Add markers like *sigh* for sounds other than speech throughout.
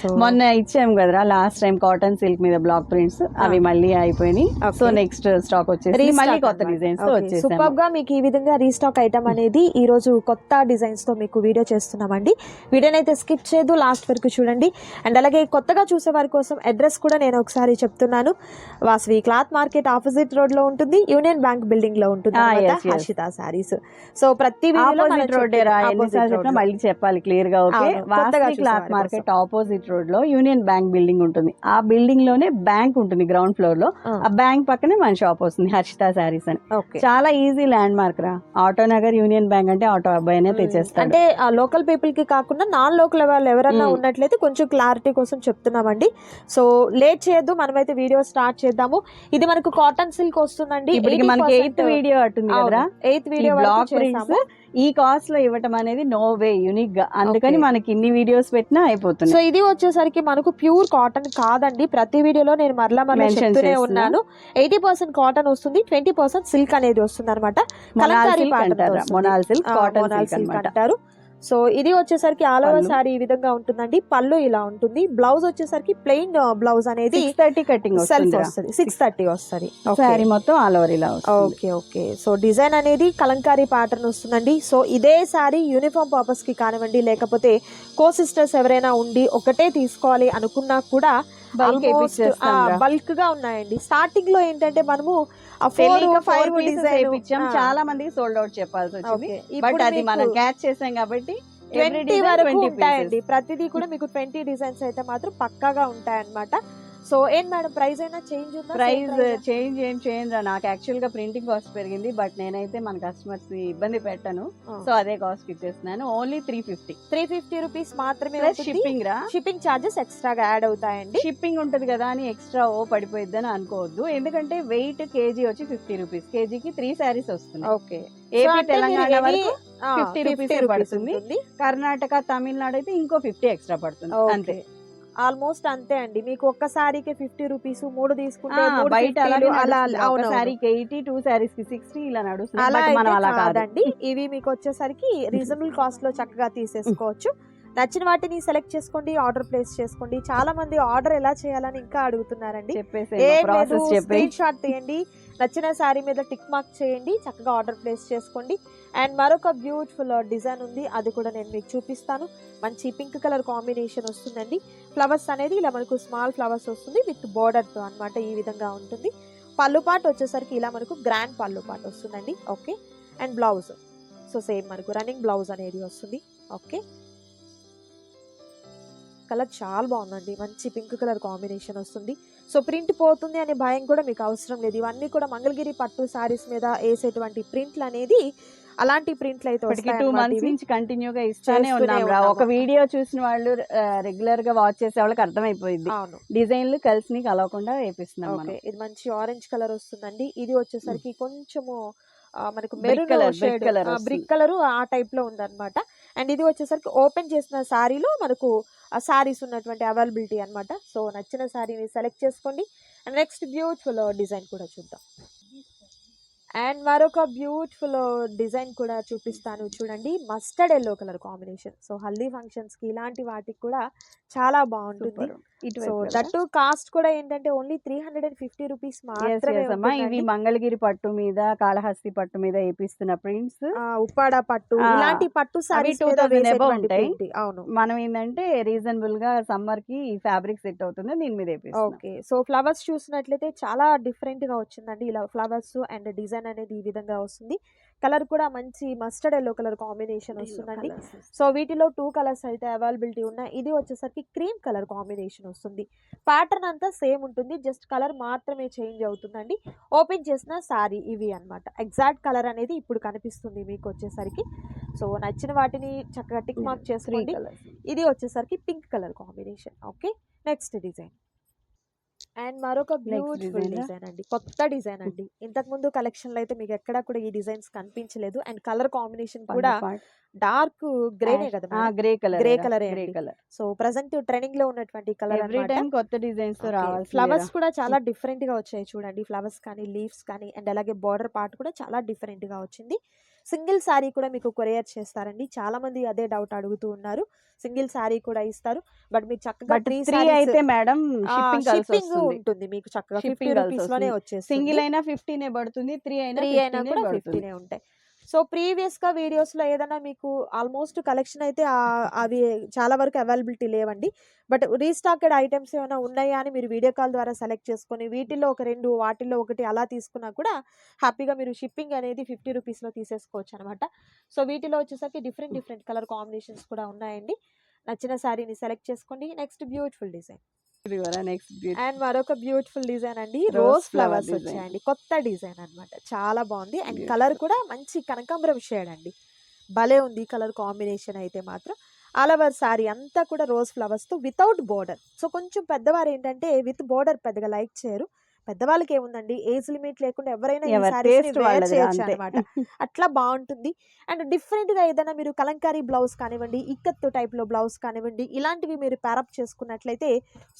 So మొన్న ఇచ్చాం కదరా లాస్ట్ టైం కాటన్ సిల్క్ మీద బ్లాక్ ప్రింట్స్ అవి మళ్ళీ అయిపోయినాయి. సో నెక్స్ట్ స్టాక్ వచ్చేసి మళ్ళీ కొత్త డిజైన్స్ సూపర్గా మీకు ఈ విధంగా రీస్టాక్ ఐటమ్ అనేది ఈ రోజు కొత్త డిజైన్స్తో మీకు వీడియో చేస్తున్నామండి. వీడియోని అయితే స్కిప్ చేయదు లాస్ట్ వరకు చూడండి. అండ్ అలాగే కొత్తగా చూసే వారి కోసం అడ్రస్ కూడా నేను ఒకసారి చెప్తున్నాను. వాసవి క్లాత్ మార్కెట్ ఆపోజిట్ రోడ్లో ఉంటుంది యూనియన్ బ్యాంక్ బిల్డింగ్లో ఉంటుంది Ah. హర్షిత సారీస్ సో ప్రతి. మళ్ళీ చెప్పాలి క్లియర్గా క్లాత్ వారి మార్కెట్ ఆపోజిట్ రోడ్లో యూనియన్ బ్యాంక్ బిల్డింగ్ ఉంటుంది. ఆ బిల్డింగ్లోనే బ్యాంక్ ఉంటుంది గ్రౌండ్ ఫ్లోర్లో. ఆ. బ్యాంక్ పక్కనే మన షాప్ వస్తుంది హర్షిత శారీస్ అని. చాలా ఈజీ ల్యాండ్ మార్క్ రా. ఆటో నగర్ యూనియన్ బ్యాంక్ అంటే ఆటో అబ్బాయినే తెచ్చేస్తాడు. అంటే ఆ లోకల్ పీపుల్కి కాకుండా నాన్ లోకల్ వాళ్ళు ఎవరన్నా మ్మ్. ఉన్నట్లయితే కొంచెం క్లారిటీ కోసం చెప్తున్నామండి. సో లేట్ చేయొద్దు మనమైతే వీడియో స్టార్ట్ చేద్దాము. ఇది మనకు కాటన్ సిల్క్ వస్తుందండి మనకి ఎయిత్ వీడియో కదరా ఎయిత్ వీడియో ఈ కాస్ట్లో ఇవ్వటం అనేది నో వే యూనిక్గా. అందుకని. మనకి ఇన్ని వీడియోస్ పెట్టినా సో అయిపోతుంది ఇది వచ్చేసరికి మనకు ప్యూర్ కాటన్ కాదండి. ప్రతి వీడియోలో నేను మరలా చేస్తున్నా. ఉన్నాను. ఎయిటీ పర్సెంట్ కాటన్ వస్తుంది ట్వంటీ పర్సెంట్ సిల్క్ అనేది వస్తుంది. అనమాట మొనాల్ సిల్క్ అంటారా. సో ఇది వచ్చేసరికి ఆల్ ఓవర్. సారీ ఈ విధంగా ఉంటుందండి. పళ్ళు ఇలా ఉంటుంది. బ్లౌజ్ వచ్చేసరికి ప్లెయిన్ బ్లౌజ్ అనేది థర్టీ కటింగ్ సెల్ఫ్ వస్తుంది సిక్స్ థర్టీ వస్తుంది. శారీ మొత్తం ఆల్ ఓవర్ ఇలా ఓకే ఓకే సో డిజైన్ అనేది కలంకారీ ప్యాటర్న్ వస్తుందండి. సో ఇదే సారీ యూనిఫామ్ పర్పస్కి కానివ్వండి లేకపోతే కో సిస్టర్స్ ఎవరైనా ఉండి ఒకటే తీసుకోవాలి అనుకున్నా కూడా. బల్క్గా ఉన్నాయండి. స్టార్టింగ్లో ఏంటంటే మనము ఫైవ్ ఆ, చాలా మందికి సోల్డ్ అవుట్ చెప్పాల్సి వచ్చింది. బట్ అది మనం క్యాచ్ చేసాం కాబట్టి every 20 design వరకు 20 ఉంటాయండి. ప్రతిదీ కూడా మీకు ట్వంటీ డిజైన్స్ అయితే మాత్రం పక్కాగా ఉంటాయన్నమాట. సో ఏం మేడం ప్రైస్ అయినా చేంజ్ ఉందా? ప్రైస్ చేంజ్ ఏం చేంజ్ రా. నాకు యాక్చువల్గా ప్రింటింగ్ కాస్ట్ పెరిగింది బట్ నేనైతే మన కస్టమర్స్ ఇబ్బంది పెట్టను. సో అదే కాస్ట్ ఇచ్చేస్తున్నాను. Only three fifty. Three fifty rupees మాత్రమే షిప్పింగ్ రా. షిప్పింగ్ చార్జెస్ ఎక్స్ట్రాగా యాడ్ అవుతాయండి. షిప్పింగ్ ఉంటది కదా అని ఎక్స్ట్రా ఓ పడిపోయిద్ది అని అనుకోవద్దు. ఎందుకంటే వెయిట్ కేజీ వచ్చి ఫిఫ్టీ రూపీస్. కేజీకి త్రీ శారీస్ వస్తున్నాయి. ఓకే. ఏపీ తెలంగాణ వరకు 50 rupees ఏ పడుతుంది. పడుతుంది కర్ణాటక తమిళనాడు అయితే ఇంకో ఫిఫ్టీ ఎక్స్ట్రా పడుతుంది. అంతే. ఆల్మోస్ట్ అంతే అండి. మీకు ఒక్క సారీకి ఫిఫ్టీ రూపీస్ మూడు తీసుకుంటే బయట 50 అలాగే అలా నడుస్తుంది. ఒక అవును శారీకి ఎయిటీ టూ శారీస్కి సిక్స్టీ ఇలా నడుస్తుంది. అలా కాదండి. ఇవి మీకు వచ్చేసరికి *laughs* రీజనబుల్ కాస్ట్లో చక్కగా తీసేసుకోవచ్చు. నచ్చిన వాటిని సెలెక్ట్ చేసుకోండి ఆర్డర్ ప్లేస్ చేసుకోండి. చాలా మంది ఆర్డర్ ఎలా చేయాలని ఇంకా అడుగుతున్నారండి. స్క్రీన్ షాట్ తీయండి. నచ్చిన శారీ మీద టిక్ మార్క్ చేయండి చక్కగా ఆర్డర్ ప్లేస్ చేసుకోండి. అండ్ మరొక బ్యూటిఫుల్ డిజైన్ ఉంది అది కూడా నేను మీకు చూపిస్తాను. మంచి పింక్ కలర్ కాంబినేషన్ వస్తుందండి. ఫ్లవర్స్ అనేది ఇలా మనకు స్మాల్ ఫ్లవర్స్ వస్తుంది విత్తో అన్నమాట ఈ విధంగా ఉంటుంది. పళ్ళు పాటు వచ్చేసరికి ఇలా మనకు గ్రాండ్ పళ్ళు పాటు వస్తుందండి. Okay. And blouse. So same మనకు రన్నింగ్ బ్లౌజ్ అనేది వస్తుంది. ఓకే. కలర్ చాలా బాగుందండి. మంచి పింక్ కలర్ కాంబినేషన్ వస్తుంది. సో ప్రింట్ పోతుంది అనే భయం కూడా మీకు అవసరం లేదు. ఇవన్నీ కూడా మంగళగిరి పట్టు సారీస్ మీద వేసేటువంటి ప్రింట్లు అనేది అలాంటి ప్రింట్లు అయితే టూ మంత్స్. నుంచి కంటిన్యూగా ఇస్తానే ఉన్నాం రా. ఒక వీడియో చూసిన వాళ్ళు రెగ్యులర్గా వాచ్ చేసే వాళ్ళకి అర్థమైపోయింది అవును. డిజైన్లు కలిసి కలవకుండా వేపిస్తున్నాం ఇది మంచి ఆరెంజ్ కలర్ వస్తుందండి. ఇది వచ్చేసరికి కొంచెము మనకు మెరూన్ వస్తుంది. బ్రిక్ కలర్ ఆ టైప్లో ఉందన్నమాట. అండ్ ఇది వచ్చేసరికి ఓపెన్ చేసిన శారీలో మనకు ఆ శారీస్ ఉన్నటువంటి అవైలబిలిటీ అనమాట సో నచ్చిన శారీని సెలెక్ట్ చేసుకోండి. అండ్ నెక్స్ట్ బ్యూటిఫుల్ డిజైన్ కూడా చూద్దాం. అండ్ మరొక బ్యూటిఫుల్ డిజైన్ కూడా చూపిస్తాను చూడండి. Mustard yellow colour combination. So haldi ఫంక్షన్స్కి ఇలాంటి వాటికి కూడా చాలా బాగుంటుంది. సో దట్టు కాస్ట్ కూడా ఏంటంటే only three hundred and fifty rupees మాత్రమే ఇవి. మంగళగిరి పట్టు మీద కాళహస్తి పట్టు మీద వేపిస్తున్న ప్రింట్స్. ఉప్పాడ పట్టు ఇలాంటి పట్టు సారీస్ 2000 above ఉంటాయి. అవును. మనం ఏంటంటే రీజనబుల్గా సమ్మర్కి ఈ ఫ్యాబ్రిక్ సెట్ అవుతుంది దీని మీద ఓకే. సో ఫ్లవర్స్ చూసినట్లయితే చాలా డిఫరెంట్గా వచ్చిందండి. ఇలా ఫ్లవర్స్ అండ్ డిజైన్ అనేది ఈ విధంగా వస్తుంది. కలర్ కూడా మంచి మస్టర్డ్ ఎల్లో కలర్ కాంబినేషన్ వస్తుందండి. సో వీటిలో టూ కలర్స్ అయితే అవైలబిలిటీ ఉన్నాయి. ఇది వచ్చేసరికి క్రీమ్ కలర్ కాంబినేషన్ వస్తుంది. ప్యాటర్న్ అంతా సేమ్ ఉంటుంది. జస్ట్ కలర్ మాత్రమే చేంజ్ అవుతుందండి. ఓపెన్ చేసిన శారీ ఇవి అన్నమాట. ఎగ్జాక్ట్ కలర్ అనేది ఇప్పుడు కనిపిస్తుంది మీకు వచ్చేసరికి. సో నచ్చిన వాటిని చక్కగా టిక్ మార్క్ చేసుకోండి. ఇది వచ్చేసరికి pink colour combination okay next design and మరొక బ్యూటిఫుల్? డిజైన్? అండి. కొత్త డిజైన్ అండి. ఇంతకు ముందు కలెక్షన్లో అయితే మీకు ఎక్కడా కూడా ఈ డిజైన్స్ కనిపించలేదు. అండ్ కలర్ కాంబినేషన్ కూడా డార్క్ గ్రేనే కదా grey colour colour a grey. Colour. So present ట్రెండింగ్లో ఉన్నటువంటి కలర్ ఎవ్రీ టైం కొత్త డిజైన్స్తో రావాలి ఫ్లవర్స్ కూడా చాలా డిఫరెంట్గా వచ్చాయి చూడండి. ఫ్లవర్స్ కానీ లీవ్స్ కానీ అండ్ అలాగే బార్డర్ పార్ట్ కూడా చాలా డిఫరెంట్గా వచ్చింది. సింగిల్ శారీ కూడా మీకు కొరియర్ చేస్తారండి. చాలా మంది అదే డౌట్ అడుగుతూ ఉన్నారు. సింగిల్ శారీ కూడా ఇస్తారు. బట్ మీరు చక్కగా త్రీ త్రీ అయితే మేడం షిప్పింగ్ ఉంటుంది మీకు చక్కగా. ఫిఫ్టీ రూపీస్లోనే. వచ్చేస్తుంది. సింగిల్ అయినా ఫిఫ్టీనే పడుతుంది త్రీ అయినా త్రీ అయినా 15 కూడా ఫిఫ్టీనే ఉంటాయి. సో ప్రీవియస్గా వీడియోస్లో ఏదైనా మీకు ఆల్మోస్ట్ కలెక్షన్ అయితే అవి చాలా వరకు అవైలబిలిటీ లేవండి. బట్ రీస్టాకెడ్ ఐటమ్స్ ఏమైనా ఉన్నాయా అని మీరు వీడియో కాల్ ద్వారా సెలెక్ట్ చేసుకొని వీటిల్లో ఒక రెండు వాటిల్లో ఒకటి అలా తీసుకున్నా కూడా హ్యాపీగా మీరు షిప్పింగ్ అనేది ఫిఫ్టీ రూపీస్లో తీసేసుకోవచ్చు అనమాట సో వీటిలో వచ్చేసరికి డిఫరెంట్ డిఫరెంట్ కలర్ కాంబినేషన్స్ కూడా ఉన్నాయండి. నచ్చిన శారీని సెలెక్ట్ చేసుకోండి. Next beautiful design. అండ్ మరొక బ్యూటిఫుల్ డిజైన్ అండి. Rose flowers. వచ్చాయండి. కొత్త డిజైన్ అన్నమాట. చాలా బాగుంది. అండ్. కలర్ కూడా మంచి కనకాంబరం షేడ్ అండి. భలే ఉంది కలర్ కాంబినేషన్ అయితే మాత్రం. ఆల్ ఓవర్ సారీ అంతా కూడా రోజ్ ఫ్లవర్స్తో వితౌట్ బోర్డర్ సో కొంచెం పెద్దవారు ఏంటంటే విత్ బోర్డర్ పెద్దగా లైక్ చేయరు. పెద్దవాళ్ళకి ఏముందండి ఏజ్ లిమిట్ లేకుండా ఎవరైనా అన్నమాట. అట్లా బాగుంటుంది అండ్ డిఫరెంట్గా ఏదైనా మీరు కలంకారీ బ్లౌజ్ కానివ్వండి ఇక్కత్తు టైప్లో బ్లౌజ్ కానివ్వండి ఇలాంటివి మీరు ప్యారప్ చేసుకున్నట్లయితే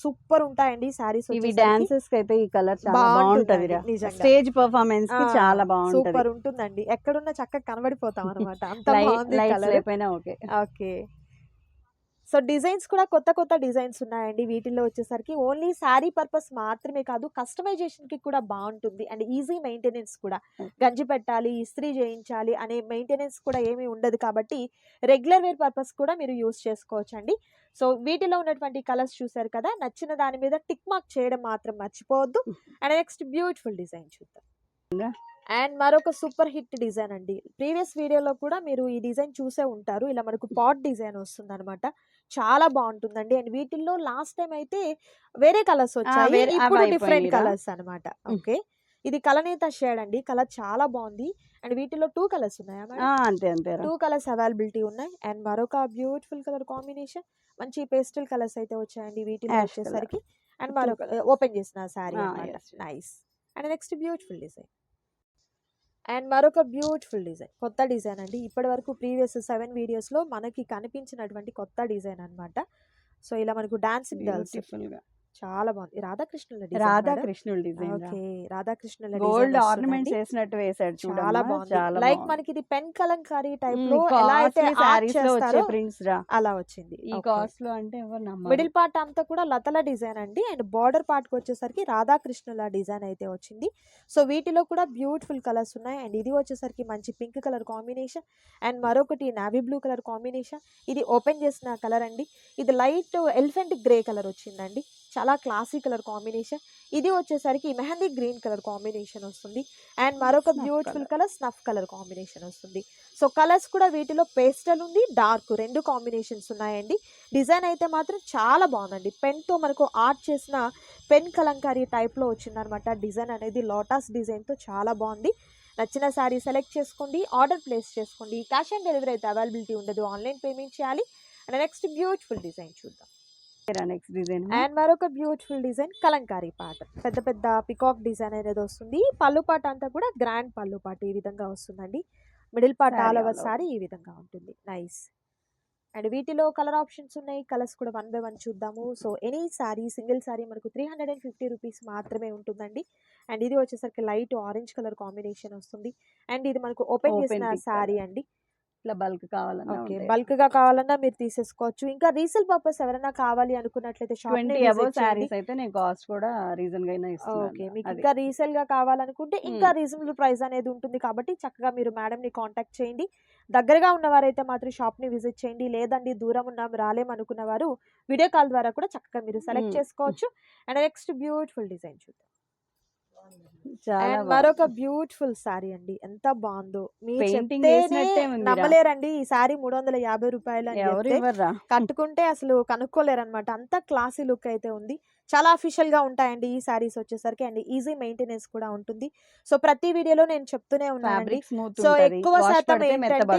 సూపర్ ఉంటాయండి సారీస్ ఇవి డాన్సెస్కి అయితే ఈ కలర్ బాగుంటది. స్టేజ్ పర్ఫార్మెన్స్ చాలా బాగుంటది సూపర్ ఉంటుందండి ఎక్కడున్నా చక్కగా కనబడిపోతాం అనమాట అంత light okay. Okay. So designs కూడా కొత్త కొత్త డిజైన్స్ ఉన్నాయండి. వీటిల్లో వచ్చేసరికి ఓన్లీ శారీ పర్పస్ మాత్రమే కాదు కస్టమైజేషన్కి కూడా బాగుంటుంది. అండ్ ఈజీ మెయింటెనెన్స్ కూడా. గంజి పెట్టాలి ఇస్త్రీ చేయించాలి అనే మెయింటెనెన్స్ కూడా ఏమీ ఉండదు కాబట్టి రెగ్యులర్ వేర్ పర్పస్ కూడా మీరు యూస్ చేసుకోవచ్చు అండి సో వీటిలో ఉన్నటువంటి కలర్స్ చూసారు కదా నచ్చిన దాని మీద టిక్ మార్క్ చేయడం మాత్రం మర్చిపోవద్దు. అండ్ నెక్స్ట్ బ్యూటిఫుల్ డిజైన్ చూద్దాం. అండ్ మరొక సూపర్ హిట్ డిజైన్ అండి. ప్రీవియస్ వీడియోలో కూడా మీరు ఈ డిజైన్ చూసే ఉంటారు. ఇలా మనకు పాట్ డిజైన్ వస్తుంది అనమాట చాలా బాగుంటుందండి. అండ్ వీటిల్లో లాస్ట్ టైం అయితే వేరే కలర్స్ వచ్చాయి. ఇప్పుడు డిఫరెంట్? కలర్స్ అన్నమాట. ఓకే. ఇది కలనేత షేడ్ అండి. కలర్ చాలా బాగుంది. అండ్ వీటిలో టూ కలర్స్ ఉన్నాయా అంతే అంతే టూ కలర్స్ అవైలబిలిటీ ఉన్నాయి. అండ్ మరొక బ్యూటిఫుల్ కలర్ కాంబినేషన్. మంచి పేస్టల్ కలర్స్ అయితే వచ్చాయండి వీటిలో. వచ్చేసరికి. అండ్ మరొక ఓపెన్ చేసిన sari yes. Nice. And next beautiful design. And మరొక బ్యూటిఫుల్ డిజైన్ కొత్త డిజైన్ అండి. ఇప్పటి వరకు ప్రీవియస్ సెవెన్ వీడియోస్లో మనకి కనిపించినటువంటి కొత్త డిజైన్ అన్నమాట. సో ఇలా మనకు డాన్సింగ్ గర్ల్స్గా. చాలా బాగుంది. రాధాకృష్ణుల డిజైన్ రాధాకృష్ణుల డిజైన్ ఓకే. రాధాకృష్ణుల గోల్డ్ వస్తుందండి. వేసినట్టు వేసాడు చాలా బాగుంది. లైక్. మనకి ఇది పెన్ కలంకారీ టైప్లో ఎలా అయితే sarees లో వచ్చే ప్రింట్స్ రా. అలా వచ్చింది. ఈ. కాస్ట్లో అంటే ఎవరు నమ్మరు. మిడిల్ పార్ట్ అంతా కూడా లతల డిజైన్ అండి. అండ్ బార్డర్ పార్ట్కి వచ్చేసరికి రాధాకృష్ణుల డిజైన్ అయితే వచ్చింది. సో వీటిలో కూడా బ్యూటిఫుల్ కలర్స్ ఉన్నాయి. అండ్ ఇది వచ్చేసరికి మంచి పింక్ కలర్ కాంబినేషన్. అండ్ మరొకటి నావీ బ్లూ కలర్ కాంబినేషన్. ఇది ఓపెన్ చేసిన కలర్ అండి. ఇది లైట్ ఎలిఫెంట్ గ్రే కలర్ వచ్చిందండి. చాలా క్లాసీ కలర్ కాంబినేషన్ ఇది వచ్చేసరికి మెహందీ గ్రీన్ కలర్ కాంబినేషన్ వస్తుంది. అండ్ మరొక Snuff beautiful. Colour snuff colour combination వస్తుంది. సో కలర్స్ కూడా వీటిలో పేస్టల్ ఉంది డార్క్ రెండు కాంబినేషన్స్ ఉన్నాయండి. డిజైన్ అయితే మాత్రం చాలా బాగుందండి. పెన్తో మనకు ఆర్ట్ చేసిన పెన్ కలంకారీ టైప్లో వచ్చిందనమాట డిజైన్ అనేది లోటస్ డిజైన్తో చాలా బాగుంది. నచ్చిన శారీ సెలెక్ట్ చేసుకోండి ఆర్డర్ ప్లేస్ చేసుకోండి. క్యాష్ ఆన్ డెలివరీ అయితే అవైలబిలిటీ ఉండదు. ఆన్లైన్ పేమెంట్ చేయాలి. అండ్ నెక్స్ట్ బ్యూటిఫుల్ డిజైన్ చూద్దాం. నెక్స్ట్ డిజైన్ అండ్ మరొక బ్యూటిఫుల్ డిజైన్ కలంకారీ పాట. పెద్ద పెద్ద పికాక్ డిజైన్ అనేది వస్తుంది. పళ్ళు పాట అంతా కూడా గ్రాండ్ పళ్ళు పాట ఈ విధంగా వస్తుందండి. Middle part Saree all over. Sari ఈ విధంగా ఉంటుంది. నైస్ అండ్ వీటిలో కలర్ ఆప్షన్స్ ఉన్నాయి. కలర్స్ కూడా వన్ బై వన్ చూద్దాము. So any sari single sari మనకు three hundred and fifty rupees మాత్రమే ఉంటుందండి. అండ్ ఇది వచ్చేసరికి లైట్ ఆరెంజ్ కలర్ కాంబినేషన్ వస్తుంది. అండ్ ఇది మనకు ఓపెన్ చేసిన సారీ. అండి. ఇట్లా బల్క్ కావాలన్నా ఓకే ఉంటాయి. బల్క్గా కావాలన్నా మీరు తీసేసుకోవచ్చు ఇంకా రీసేల్ పర్పస్ ఎవరైనా కావాలి అనుకున్నట్లయితే షాప్ ట్వంటీ అబౌవ్ శారీస్ అయితే నేను కాస్ట్ కూడా రీజన్ ఓకే మీకు. ఇంకా రీసేల్గా కావాలనుకుంటే ఇంకా. రీజనబుల్ ప్రైస్ అనేది ఉంటుంది కాబట్టి చక్కగా మీరు మేడం ని కాంటాక్ట్ చేయండి దగ్గరగా ఉన్నవారైతే మాత్రం షాప్ని విజిట్ చేయండి లేదండి దూరం ఉన్నాం రాలేం అనుకున్న వారు వీడియో కాల్ ద్వారా కూడా చక్కగా మీరు సెలెక్ట్. చేసుకోవచ్చు అండ్ నెక్స్ట్ బ్యూటిఫుల్ డిజైన్ చూద్దాం అండ్. మరొక బ్యూటిఫుల్ సారీ అండి. ఎంత బాగుందో. నమ్మలేరండి. ఈ సారీ మూడు వందల యాభై రూపాయలు కట్టుకుంటే అసలు కనుక్కోలేరనమాట అంత క్లాసీ లుక్ అయితే ఉంది. చాలా అఫీషియల్గా ఉంటాయండి ఈ సారీస్ వచ్చేసరికి అండ్ ఈజీ మెయింటెనెన్స్ కూడా ఉంటుంది. సో ప్రతి వీడియోలో నేను చెప్తూనే స్మూత్ సో ఎక్కువ శాతం ఏంటంటే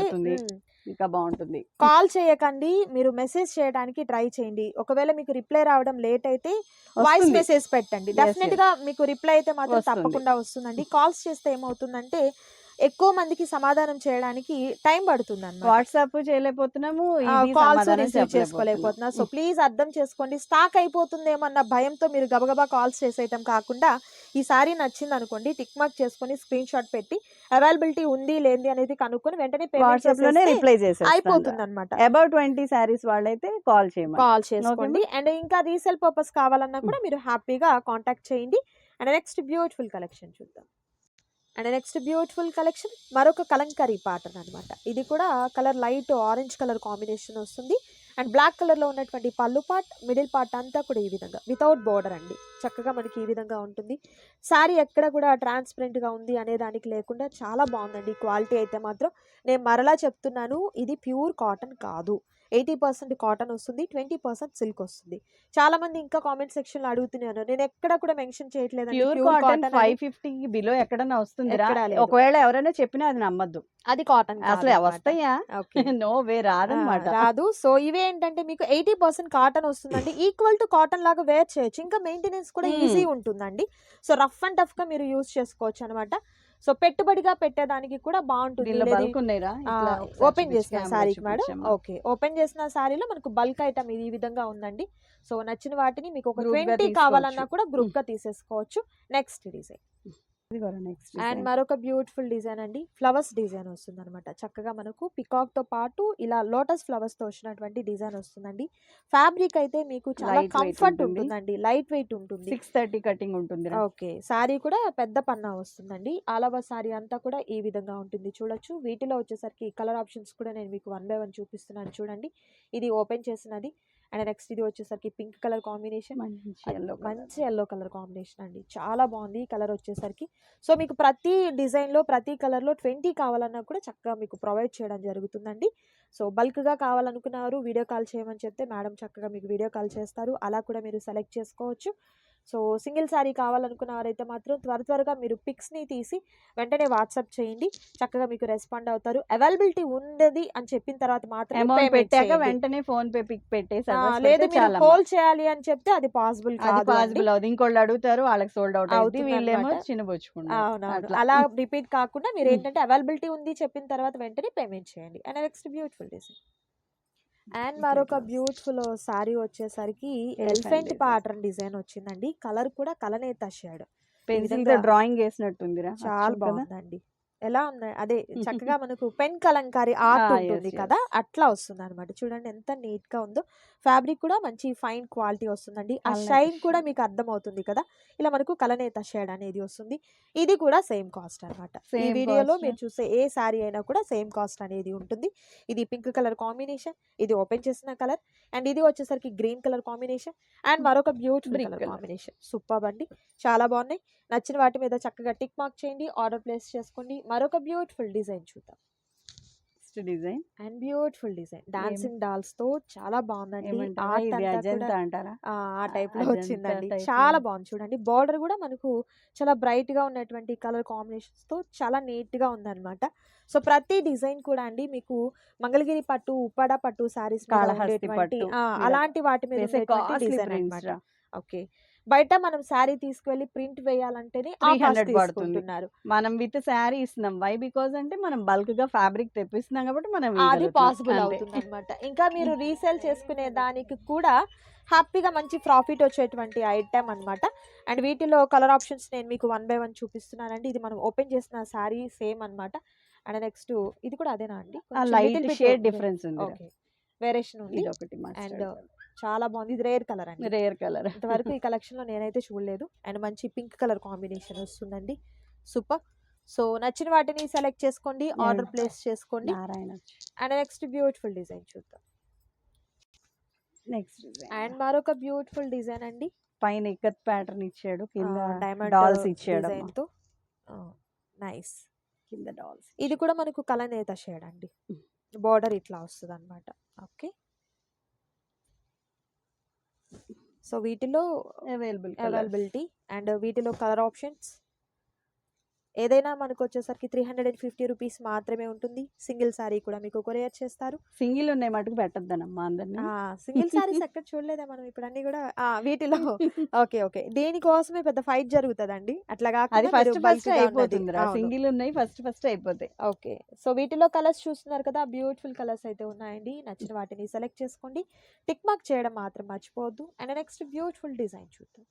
ఇంకా బాగుంటుంది. కాల్ చేయకండి మీరు మెసేజ్ చేయడానికి ట్రై చేయండి. ఒకవేళ మీకు రిప్లై రావడం లేట్ అయితే వాయిస్. మెసేజ్ పెట్టండి. డెఫినెట్గా మీకు రిప్లై అయితే మాత్రం. తప్పకుండా వస్తుందండి. కాల్స్ చేస్తే ఏమవుతుందంటే ఎక్కువ మందికి సమాధానం చేయడానికి టైం పడుతుంది అన్నమాట వాట్సాప్ చేయలేకపోతున్నాము కాల్స్. చేసుకోలేకపోతున్నా. సో ప్లీజ్ అర్థం చేసుకోండి. స్టాక్ అయిపోతుందేమన్న భయంతో మీరు గబగబా కాల్స్ చేసేయటం కాకుండా ఈ సారీ నచ్చింది అనుకోండి టిక్ మార్క్ చేసుకొని స్క్రీన్ షాట్ పెట్టి అవైలబిలిటీ ఉంది లేనిది అనేది కనుక్కొని వెంటనే వాట్సాప్లోనే రిప్లై చేసేస్తాను. అయిపోతుంది అనమాట అబౌట్ ట్వంటీ శారీస్ వాళ్ళైతే కాల్ చేయమని. కాల్ చేసుకోండి. అండ్ ఇంకా రీసేల్ పర్పస్ కావాలన్నా కూడా మీరు హ్యాపీగా కాంటాక్ట్ చేయండి. అండ్ నెక్స్ట్ బ్యూటిఫుల్ కలెక్షన్ చూద్దాం. అండ్ నెక్స్ట్ బ్యూటిఫుల్ కలెక్షన్ మరొక కలంకరీ ప్యాటర్న్ అన్నమాట. ఇది కూడా colour light orange colour combination వస్తుంది. అండ్ బ్లాక్ కలర్లో ఉన్నటువంటి పళ్ళు పార్ట్ మిడిల్ పార్ట్ అంతా కూడా ఈ విధంగా వితౌట్ బోర్డర్ అండి. చక్కగా మనకి ఈ విధంగా ఉంటుంది. శారీ ఎక్కడ కూడా ట్రాన్స్పరెంట్గా ఉంది అనే దానికి లేకుండా చాలా బాగుందండి. క్వాలిటీ అయితే మాత్రం నేను మరలా చెప్తున్నాను ఇది ప్యూర్ కాటన్ కాదు. ఎయిటీ పర్సెంట్ కాటన్ వస్తుంది ట్వంటీ పర్సెంట్ సిల్క్ వస్తుంది. చాలా మంది ఇంకా కామెంట్ సెక్షన్లో అడుగుతున్నారు. నేను ఎక్కడ కూడా మెన్షన్ చేయట్లేదు pure cotton five fifty below ఎక్కడన్నా లేదు. ఒకవేళ ఎవరైనా చెప్పినా అది నమ్మద్దు. అది కాటన్ అసలు వస్తాయా? నో వే రాదనమాట రాదు. సో ఇవి ఏంటంటే మీకు ఎయిటీ పర్సెంట్ కాటన్ వస్తుందండి. ఈక్వల్ టు కాటన్ లాగా వేర్ చేయొచ్చు. ఇంకా మెయింటెనెన్స్ కూడా Hmm. ఈజీ ఉంటుందండి. సో రఫ్ అండ్ టఫ్గా మీరు యూస్ చేసుకోవచ్చు అనమాట సో పెట్టుబడిగా పెట్టేదానికి కూడా బాగుంటుంది. ఓపెన్ చేసిన శారీకి మేడం. ఓకే ఓపెన్ చేసిన శారీలో మనకు బల్క్ ఐటమ్ ఇది ఈ విధంగా ఉందండి. సో నచ్చిన వాటిని మీకు ఒక ట్వంటీ. కావాలన్నా కూడా గ్రూప్గా తీసేసుకోవచ్చు. Next design and. మరొక బ్యూటిఫుల్ డిజైన్ అండి. ఫ్లవర్స్ డిజైన్ వస్తుంది అనమాట చక్కగా మనకు పికాక్తో పాటు ఇలా లోటస్ ఫ్లవర్స్తో వచ్చినటువంటి డిజైన్ వస్తుందండి. ఫ్యాబ్రిక్ అయితే మీకు చాలా కంఫర్ట్ ఉంటుంది. ఉంటుందండి. లైట్ వెయిట్ ఉంటుంది. సిక్స్ థర్టీ కటింగ్ ఉంటుంది. ఓకే సారీ కూడా పెద్ద పన్నా వస్తుందండి. ఆల్ ఓవర్ సారీ అంతా కూడా ఈ విధంగా ఉంటుంది. చూడొచ్చు. వీటిలో వచ్చేసరికి కలర్ ఆప్షన్స్ కూడా నేను మీకు వన్ బై వన్ చూపిస్తున్నాను. చూడండి. ఇది ఓపెన్ చేసినది. అండ్ నెక్స్ట్ ఇది వచ్చేసరికి పింక్ కలర్ కాంబినేషన్. మంచి ఎల్లో కలర్ కాంబినేషన్ అండి. చాలా బాగుంది ఈ కలర్ వచ్చేసరికి. సో మీకు ప్రతి డిజైన్లో ప్రతి కలర్లో ట్వంటీ కావాలన్నా కూడా చక్కగా మీకు ప్రొవైడ్ చేయడం జరుగుతుందండి. సో బల్క్గా కావాలనుకున్నారు వీడియో కాల్ చేయమని చెప్తే మేడం చక్కగా మీకు వీడియో కాల్ చేస్తారు. అలా కూడా మీరు సెలెక్ట్ చేసుకోవచ్చు. సో సింగిల్ శారీ కావాలనుకున్నవారైతే మాత్రం త్వర త్వరగా మీరు పిక్స్ని తీసి వెంటనే వాట్సాప్ చేయండి చక్కగా మీకు రెస్పాండ్ అవుతారు అవైలబిలిటీ ఉంది అని చెప్పిన తర్వాత మాత్రమే payment పెట్టాక. వెంటనే ఫోన్ పే పిక్ పెట్టేసి లేదు మీరు. కాల్ చేయాలి అని చెప్తే అది పాసిబుల్ కాదు. పాసిబుల్ అవుతుంది ఇంకోళ్ళు అడుగుతారు వాళ్ళకి సోల్డ్ అవుట్ అవుతుంది వీళ్ళేమో అట్లా. అలా రిపీట్ కాకుండా మీరు. ఏంటంటే అవైలబిలిటీ ఉంది చెప్పిన తర్వాత వెంటనే పేమెంట్ చేయండి and next beautiful design and మరొక బ్యూటిఫుల్ సారీ వచ్చేసరికి ఎలిఫెంట్. ప్యాటర్న్ డిజైన్ వచ్చిందండి. కలర్ కూడా కలనేత షేడ్ డ్రాయింగ్ వేసినట్టుందిరా చాలా బాగుందండి. ఎలా ఉంది అదే *laughs* చక్కగా మనకు పెన్ కలంకారీ ఆర్ట్ ఉంటుంది కదా అట్లా వస్తుంది అనమాట చూడండి ఎంత నీట్గా ఉందో. ఫ్యాబ్రిక్ కూడా మంచి ఫైన్ క్వాలిటీ వస్తుందండి. ఆ షైన్ కూడా. మీకు అర్థం అవుతుంది కదా ఇలా మనకు కలనేత షేడ్ అనేది వస్తుంది. ఇది కూడా సేమ్ కాస్ట్ అన్నమాట. ఈ వీడియోలో. మీరు చూసే ఏ శారీ అయినా కూడా సేమ్ కాస్ట్ అనేది ఉంటుంది. ఇది పింక్ కలర్ కాంబినేషన్ ఇది ఓపెన్ చేసిన కలర్ అండ్ ఇది వచ్చేసరికి గ్రీన్ కలర్ కాంబినేషన్ అండ్ మరొక బ్యూటిఫుల్ కలర్. కాంబినేషన్. సూపర్ అండి. చాలా బాగున్నాయి. నచ్చిన వాటి మీద చక్కగా టిక్ మార్క్ చేయండి ఆర్డర్ ప్లేస్ చేసుకోండి. మరొక బ్యూటిఫుల్ డిజైన్ చూద్దాం. Design? And beautiful design. Dancing డాల్స్తో చాలా బాగుందండి. ఆ టైప్లో వచ్చిందండి. చాలా. బాగుంది చూడండి. బార్డర్ కూడా మనకు చాలా బ్రైట్గా ఉన్నటువంటి కలర్ కాంబినేషన్స్తో చాలా నీట్గా ఉందన్నమాట. సో ప్రతి డిజైన్ కూడా అండి మీకు మంగళగిరి పట్టు ఉప్పాడ పట్టు సారీస్ అలాంటి వాటి మీద డిజైన్ రా. ఓకే. బయట మనం శారీ తీసుకువెళ్ళి ప్రింట్ వేయాలంటేనే ఆ 300 కాస్ట్ పడుతుంది. తీసుకుంటున్నారు. మనం విత్ శారీ ఇస్తున్నాం. వై బికాజ్ అంటే మనం బల్క్గా ఫ్యాబ్రిక్ తెప్పిస్తున్నాం కాబట్టి మనం అది. పాసిబుల్. అవుతుంది అనమాట ఇంకా మీరు *laughs* రీసేల్ చేసుకునే దానికి కూడా హ్యాపీగా మంచి ప్రాఫిట్ వచ్చేటువంటి ఐటమ్ అన్నమాట. అండ్ వీటిలో కలర్ ఆప్షన్స్ నేను మీకు వన్ బై వన్ చూపిస్తున్నానండి. ఇది మనం ఓపెన్ చేసిన శారీ సేమ్ అన్నమాట. అండ్ నెక్స్ట్ ఇది కూడా అదేనా అండి? లైట్ షేడ్ డిఫరెన్స్ ఉంది. వేరియేషన్ ఉంది. ఒకటి అండ్ చాలా బాగుంది. ఇది రేర్ కలర్ అండి. Rare colour. ఇంతవరకు ఈ కలెక్షన్లో నేనైతే చూడలేదు. అండ్ మంచి పింక్ కలర్ కాంబినేషన్ వస్తుందండి. సూపర్. సో నచ్చిన వాటిని సెలెక్ట్ చేసుకోండి. ఆర్డర్. ప్లేస్ చేసుకోండి. Narayana and next beautiful design చూద్దాం. నెక్స్ట్ అండ్ మరొక బ్యూటిఫుల్ డిజైన్ అండి. పైన ఇక్కత్ ప్యాటర్న్ ఇచ్చాడు. కింద డైమండ్ డాల్స్ ఇచ్చాడు తో నైస్ కింద డాల్స్ ఇది కూడా మనకు కలనేత షేడ్ అండి. బార్డర్ ఇట్లా వస్తుంది అనమాట ఓకే సో వీటిలో అవైలబుల్ అవైలబిలిటీ అండ్ వీటిలో కలర్ ఆప్షన్స్ ఏదైనా మనకు వచ్చేసరికి three hundred and fifty rupees మాత్రమే ఉంటుంది. సింగిల్ సారీ కూడా మీకు కొరియర్ చేస్తారు. సింగిల్ ఉన్నాయి మటుకు పెట్టద్దనమ్మా అందరినీ. సింగిల్ సారీస్ ఎక్కడ చూడలేదా మనం? ఇప్పుడు అన్ని కూడా వీటిలో. Okay okay. దేనికోసమే పెద్ద ఫైట్ జరుగుతుందండి. అట్లా అది కాకుండా ఫస్ట్ ఫస్ట్. అయిపోతుంది. సింగిల్ ఉన్నాయి ఫస్ట్ ఫస్ట్ అయిపోతాయి. ఓకే. సో వీటిలో కలర్స్ చూస్తున్నారు కదా బ్యూటిఫుల్ కలర్స్ అయితే ఉన్నాయండి. నచ్చిన వాటిని సెలెక్ట్ చేసుకోండి. టిక్ మార్క్ చేయడం మాత్రం మర్చిపోవద్దు. అండ్ నెక్స్ట్ బ్యూటిఫుల్ డిజైన్ చూద్దాం.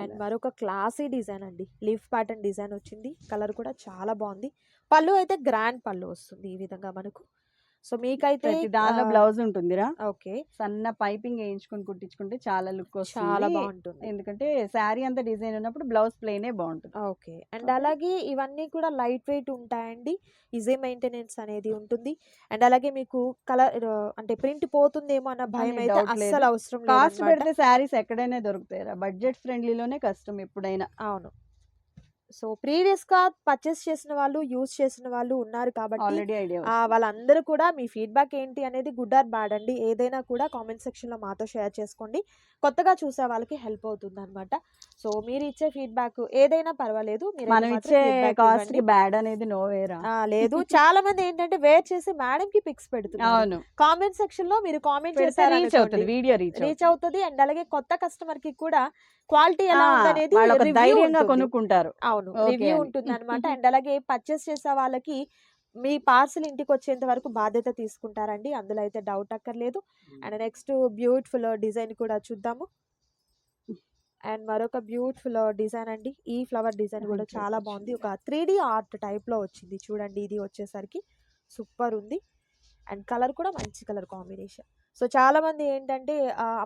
అండ్ మరొక క్లాసీ డిజైన్ అండి. లీఫ్ ప్యాటర్న్ డిజైన్ వచ్చింది. కలర్ కూడా చాలా బాగుంది. పళ్ళు అయితే గ్రాండ్ పళ్ళు వస్తుంది ఈ విధంగా మనకు. సో మీకైతే దానిలో బ్లౌజ్ ఉంటుందిరా. ఓకే. సన్న పైపింగ్ వేయించుకొని కుట్టించుకుంటే చాలా లుక్ చాలా బాగుంటుంది. ఎందుకంటే శారీ అంతా డిజైన్ ఉన్నప్పుడు బ్లౌజ్ ప్లెయినే బాగుంటుంది. ఓకే. అండ్ అలాగే ఇవన్నీ కూడా లైట్ వెయిట్ ఉంటాయండి. ఈజీ మెయింటెనెన్స్ అనేది ఉంటుంది. అండ్ అలాగే మీకు కలర్ అంటే ప్రింట్ పోతుందేమో అన్న భయం అయితే. అస్సలు అవసరం కాస్ట్. పెడితే శారీస్ ఎక్కడైనా దొరుకుతాయి బడ్జెట్ ఫ్రెండ్లీలోనే కష్టం ఎప్పుడైనా. అవును. సో ప్రీవియస్గా పర్చేస్ చేసిన వాళ్ళు యూజ్ చేసిన వాళ్ళు ఉన్నారు కాబట్టి వాళ్ళందరూ కూడా మీ ఫీడ్బ్యాక్ ఏంటి అనేది గుడ్ ఆర్ బ్యాడ్ అండి. ఏదైనా కూడా కామెంట్ సెక్షన్లో మాతో షేర్ చేసుకోండి. కొత్తగా చూసే వాళ్ళకి హెల్ప్ అవుతుంది అనమాట సో మీరు ఇచ్చే ఫీడ్బ్యాక్ ఏదైనా పర్వాలేదు. మనం ఇచ్చే కాస్ట్ బ్యాడ్ అనేది నో వేరా? లేదు. చాలా మంది ఏంటంటే వేర్ చేసి మేడం కి పిక్స్ పెడుతున్నారు. కామెంట్ సెక్షన్లో మీరు కామెంట్ పెడితే రీచ్ అవుతుంది. వీడియో రీచ్ అవుతుంది. అండ్ అలాగే కొత్త కస్టమర్కి కూడా క్వాలిటీ ఎలా ఉందనేది review ధైర్యంగా. కొనుక్కుంటారు. అవును. రివ్యూ. ఉంటుంది అనమాట *laughs* అండ్ అలాగే పర్చేస్ చేసే వాళ్ళకి మీ పార్సల్ ఇంటికి వచ్చేంత వరకు బాధ్యత తీసుకుంటారండి. అందులో అయితే డౌట్ అక్కర్లేదు. అండ్ నెక్స్ట్ బ్యూటిఫుల్ డిజైన్ కూడా చూద్దాము. అండ్ మరొక బ్యూటిఫుల్ డిజైన్ అండి. ఈ ఫ్లవర్ డిజైన్ కూడా చాలా బాగుంది. ఒక త్రీ డి ఆర్ట్ టైప్లో వచ్చింది. చూడండి ఇది వచ్చేసరికి సూపర్ ఉంది. అండ్ కలర్ కూడా మంచి కలర్ కాంబినేషన్ సో చాలా మంది ఏంటంటే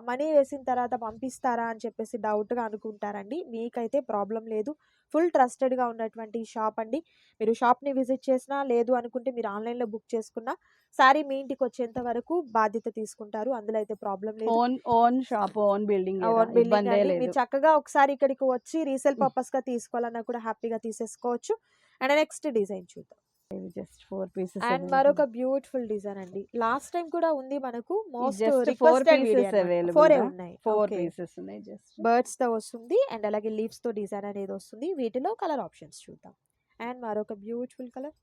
మనీ వేసిన తర్వాత పంపిస్తారా అని చెప్పేసి doubt గా అనుకుంటారండి. మీకైతే ప్రాబ్లం లేదు. ఫుల్గా ఉన్నటువంటి షాప్ అండి. మీరు షాప్ని విజిట్ చేసినా లేదు అనుకుంటే మీరు ఆన్లైన్లో బుక్ చేసుకున్నా సారీ మీ ఇంటికి వచ్చేంత వరకు బాధ్యత తీసుకుంటారు. అందులో అయితే ప్రాబ్లం లేదు. Own own shop own building own building మీరు చక్కగా ఒకసారి ఇక్కడికి వచ్చి రీసేల్ పర్పస్గా తీసుకోవాలన్నా కూడా హ్యాపీగా తీసేసుకోవచ్చు. అండ్ నెక్స్ట్ డిజైన్ చూద్దాం. జస్ట్ ఫోర్ పీసెస్ అండ్ మరొక బ్యూటిఫుల్ డిజైన్ అండి. లాస్ట్ టైం కూడా ఉంది మనకు మోస్ట్ pieces available ఫోర్? ఉన్నాయి. ఫోర్ పీసెస్ ఉన్నాయి జస్ట్. బర్డ్స్తో వస్తుంది అండ్ అలాగే లీవ్స్తో డిజైన్ అనేది వస్తుంది. వీటిలో కలర్ ఆప్షన్స్ చూద్దాం. అండ్ మరొక beautiful colour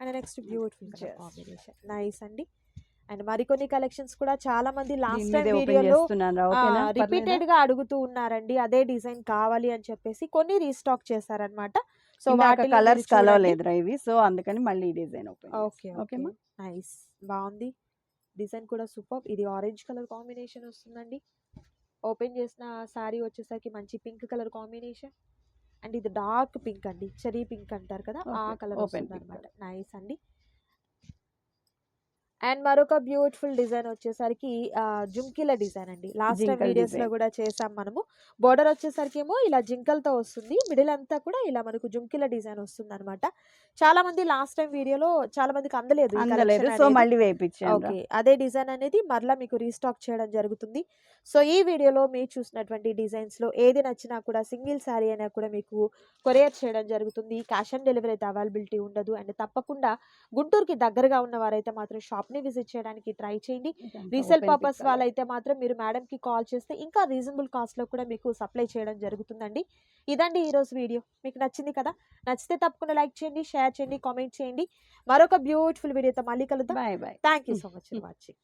and next beautiful colour. Combination. Nice అండి. అండ్ మరికొన్ని కలెక్షన్స్ కూడా చాలా మంది లాస్ట్ టైం వీడియోలో రిపీటెడ్గా అడుగుతూ ఉన్నారండి. అదే డిజైన్ కావాలి అని చెప్పేసి కొన్ని రీస్టాక్ చేశారనమాట సో వాటి కలర్స్ కలవలేదురా ఇవి. సో అందుకని మళ్ళీ డిజైన్ ఓపెన్ ఓకే ఓకే. ఓకేమా నైస్. బాగుంది డిజైన్ కూడా సూపర్. ఇది ఆరెంజ్ కలర్ కాంబినేషన్ వస్తుందండి. ఓపెన్ చేసిన శారీ వచ్చేసరికి మంచి పింక్ కలర్ కాంబినేషన్. అండ్ ఇది డార్క్ పింక్ అండి. చెరీ పింక్ అంటారు కదా ఆ కలర్ వస్తుంది pink అనమాట నైస్ అండి. అండ్ మరొక బ్యూటిఫుల్ డిజైన్ వచ్చేసరికి జుంకీల డిజైన్ అండి. లాస్ట్ టైం వీడియోస్లో. కూడా చేసాం మనము. బోర్డర్ వచ్చేసరికి ఏమో ఇలా జింకలతో వస్తుంది. మిడిల్ అంతా కూడా ఇలా మనకు జుంకీల డిజైన్ వస్తుంది అనమాట చాలా మంది లాస్ట్ టైం వీడియోలో చాలా మందికి అందలేదు. అందలేదు సో. మళ్ళీ ఓకే. అదే డిజైన్ అనేది మరలా మీకు రీస్టాక్ చేయడం జరుగుతుంది. సో ఈ వీడియోలో మీరు చూసినటువంటి డిజైన్స్లో ఏది నచ్చినా కూడా సింగిల్ శారీ అయినా కూడా మీకు కొరియర్ చేయడం జరుగుతుంది. క్యాష్ ఆన్ డెలివరీ అయితే అవైలబిలిటీ ఉండదు. అండ్ తప్పకుండా గుంటూరుకి దగ్గరగా ఉన్న వారైతే మాత్రం షాప్ ని విజిట్ చేయడానికి ట్రై చేయండి. రీసేల్ పర్పస్ వాళ్ళైతే మాత్రం మీరు మేడం కి కాల్ చేస్తే ఇంకా రీజనబుల్ కాస్ట్లో కూడా మీకు సప్లై చేయడం జరుగుతుందండి. ఇదండి ఈ రోజు వీడియో. మీకు నచ్చింది కదా? నచ్చితే తప్పకుండా లైక్ చేయండి షేర్ చేయండి కామెంట్ చేయండి. మరొక బ్యూటిఫుల్ వీడియోతో మళ్ళీ కలుద్దాం. Bye bye. Thank you so much for watching.